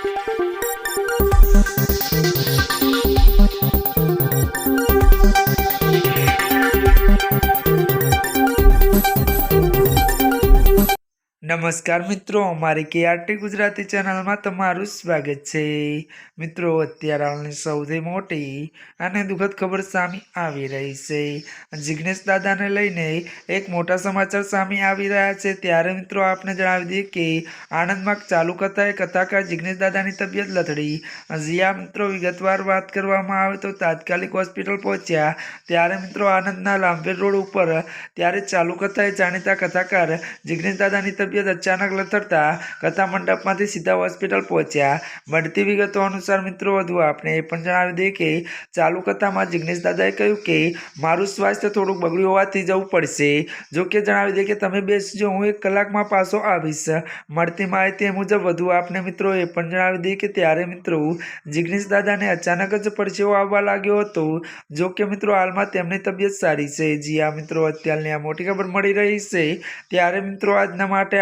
Thank you. નમસ્કાર મિત્રો, અમારી કેઆરટી ગુજરાતી ચેનલમાં તમારું સ્વાગત છે. મિત્રો, અત્યારે હાલની સૌથી મોટી અને દુઃખદ ખબર સામે આવી રહી છે. જિગ્નેશ દાદાને લઈને એક મોટા સમાચાર સામે આવી રહ્યા છે. ત્યારે મિત્રો, આપને જણાવી દઈએ કે આણંદમાં ચાલુ કથાએ કથાકાર જિગ્નેશ દાદાની તબિયત લથડી. જ્યાં, મિત્રો, વિગતવાર વાત કરવામાં આવે તો તાત્કાલિક હોસ્પિટલ પહોંચ્યા. ત્યારે મિત્રો, આણંદના લાંભેર રોડ ઉપર, ત્યારે ચાલુ કથાએ જાણીતા કથાકાર જિગ્નેશ દાદાની તબિયત અચાનક લથડતા કથા મંડપમાંથી સીધા હોસ્પિટલ પહોંચ્યા. મળતી વિગતો અનુસાર મિત્રો, વધુ આપણે એ પણ જણાવી દઈએ કે ચાલુ કથામાં જિગ્નેશ દાદાએ કહ્યું કે મારું સ્વાસ્થ્ય થોડુંક બગડ્યું હોવાથી જવું પડશે. જો કે જણાવી દઈએ કે તમે બેસજો, હું એક કલાકમાં પાછો આવીશ. મળતી માહિતી મુજબ વધુ આપને મિત્રો એ પણ જણાવી દઈએ કે ત્યારે મિત્રો જિગ્નેશ દાદાને અચાનક જ પરસેવો આવવા લાગ્યો હતો. જો કે મિત્રો હાલમાં તેમની તબિયત સારી છે. જી આ મિત્રો, અત્યારની આ મોટી ખબર મળી રહી છે. ત્યારે મિત્રો આજના માટે